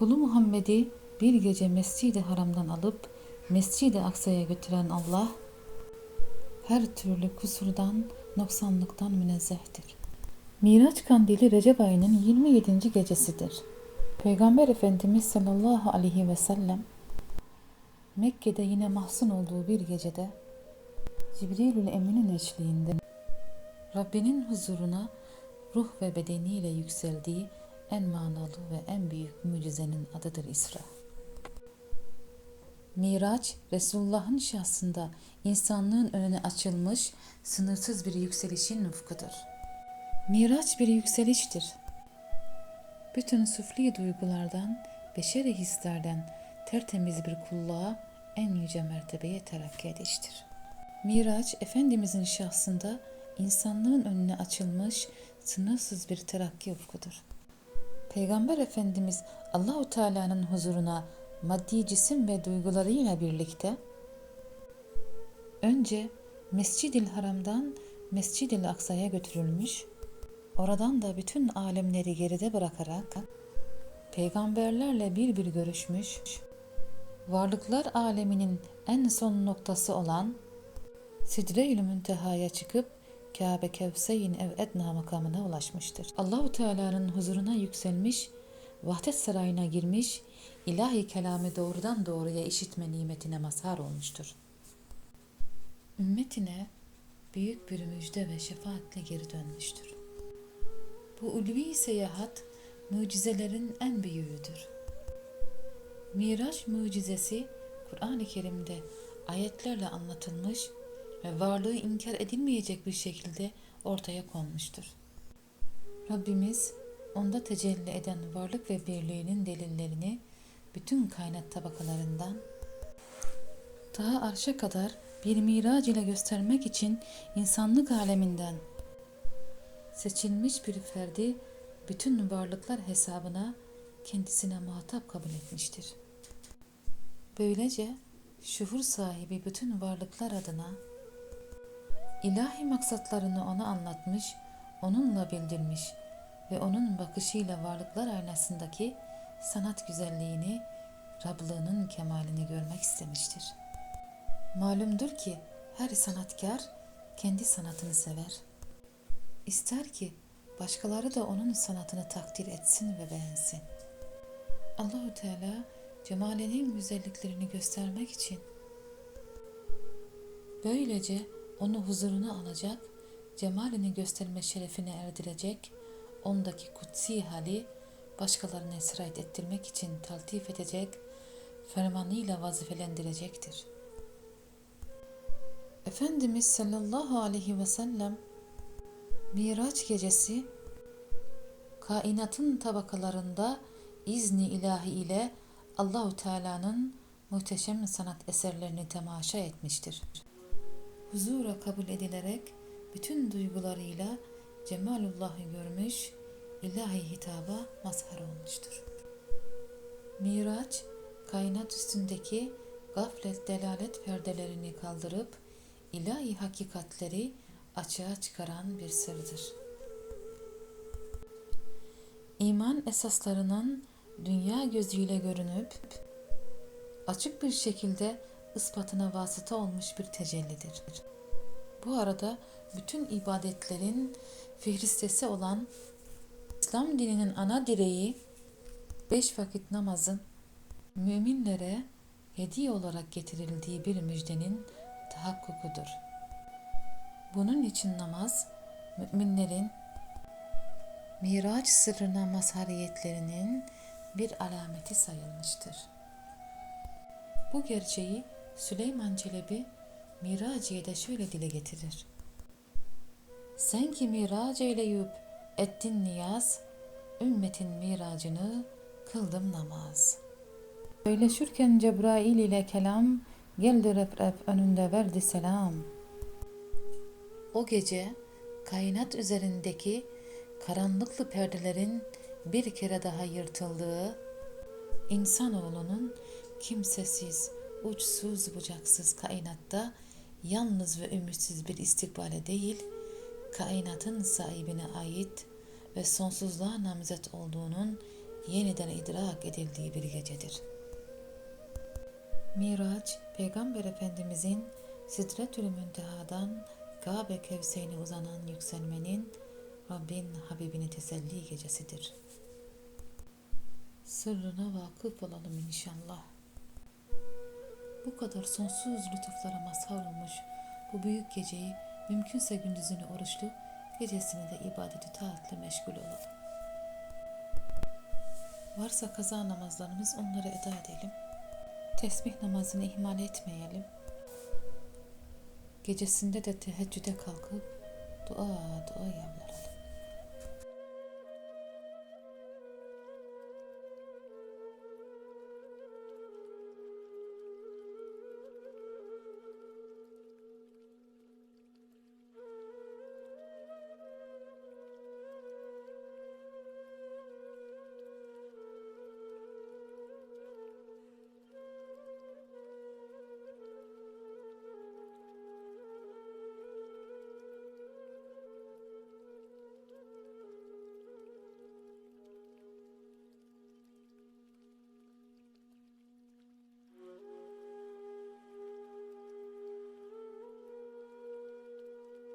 Kulu Muhammed'i bir gece Mescid-i Haram'dan alıp Mescid-i Aksa'ya götüren Allah her türlü kusurdan, noksanlıktan münezzehtir. Miraç kandili Recep ayının 27. gecesidir. Peygamber Efendimiz sallallahu aleyhi ve sellem Mekke'de yine mahzun olduğu bir gecede Cibrilül Emin'in eşliğinde Rabbinin huzuruna ruh ve bedeniyle yükseldiği en manalı ve en büyük mucizenin adıdır İsra. Miraç, Resulullah'ın şahsında insanlığın önüne açılmış sınırsız bir yükselişin ufkudur. Miraç bir yükseliştir. Bütün süfli duygulardan, beşeri hislerden tertemiz bir kulluğa en yüce mertebeye terakki ediştir. Miraç, Efendimizin şahsında insanlığın önüne açılmış sınırsız bir terakki ufkudur. Peygamber Efendimiz Allahu Teala'nın huzuruna maddi cisim ve duygularıyla birlikte önce Mescid-i Haram'dan Mescid-i Aksa'ya götürülmüş, oradan da bütün alemleri geride bırakarak peygamberlerle bir bir görüşmüş, varlıklar aleminin en son noktası olan Sidre-ül Münteha'ya çıkıp Kabe Kevseyn ev Edna makamına ulaşmıştır. Allahu Teala'nın huzuruna yükselmiş, vahdet sarayına girmiş, ilahi kelamı doğrudan doğruya işitme nimetine mazhar olmuştur. Ümmetine büyük bir müjde ve şefaatle geri dönmüştür. Bu ulvi seyahat mucizelerin en büyüğüdür. Miraç mucizesi Kur'an-ı Kerim'de ayetlerle anlatılmış ve varlığı inkar edilmeyecek bir şekilde ortaya konmuştur. Rabbimiz onda tecelli eden varlık ve birliğinin delillerini bütün kainat tabakalarından daha arşa kadar bir mirac ile göstermek için insanlık aleminden seçilmiş bir ferdi bütün varlıklar hesabına kendisine muhatap kabul etmiştir. Böylece şuhur sahibi bütün varlıklar adına ilahi maksatlarını ona anlatmış, onunla bildirmiş ve onun bakışıyla varlıklar aynasındaki sanat güzelliğini, Rablığının kemalini görmek istemiştir. Malumdur ki her sanatkar kendi sanatını sever. İster ki başkaları da onun sanatını takdir etsin ve beğensin. Allahü Teala cemalinin güzelliklerini göstermek için böylece onu huzuruna alacak, cemalini gösterme şerefine erdirecek, ondaki kutsi hali başkalarına sirayet ettirmek için taltif edecek, fermanıyla vazifelendirecektir. Efendimiz sallallahu aleyhi ve sellem Miraç gecesi kainatın tabakalarında izni ilahi ile Allahu Teala'nın muhteşem sanat eserlerini temaşa etmiştir. Huzura kabul edilerek bütün duygularıyla Cemalullah'ı görmüş, ilahi hitaba mazhar olmuştur. Miraç, kainat üstündeki gaflet delalet perdelerini kaldırıp ilahi hakikatleri açığa çıkaran bir sırdır. İman esaslarının dünya gözüyle görünüp açık bir şekilde ispatına vasıta olmuş bir tecellidir. Bu arada bütün ibadetlerin fihristesi olan İslam dininin ana direği beş vakit namazın müminlere hediye olarak getirildiği bir müjdenin tahakkukudur. Bunun için namaz müminlerin Miraç sırrına mazhariyetlerinin bir alameti sayılmıştır. Bu gerçeği Süleyman Çelebi Miraciye'de şöyle dile getirir. Sen ki mirac eyleyip ettin niyaz, ümmetin miracını kıldım namaz. Söyleşirken Cebrail ile kelam, geldi rep rep önünde verdi selam. O gece kainat üzerindeki karanlıklı perdelerin bir kere daha yırtıldığı, insanoğlunun kimsesiz, uçsuz bucaksız kainatta yalnız ve ümitsiz bir istikbale değil, kainatın sahibine ait ve sonsuzluğa namzet olduğunun yeniden idrak edildiği bir gecedir. Miraç, Peygamber Efendimizin Sidretül Münteha'dan Kabe Kevseyne uzanan yükselmenin Rabbin Habibini teselli gecesidir. Sırrına vakıf olalım inşallah. Bu kadar sonsuz lütuflara mazhar olmuş bu büyük geceyi mümkünse gündüzünü oruçlu, gecesini de ibadeti taatle meşgul olalım. Varsa kaza namazlarımız onları eda edelim. Tesbih namazını ihmal etmeyelim. Gecesinde de teheccüde kalkıp dua dua yalvaralım.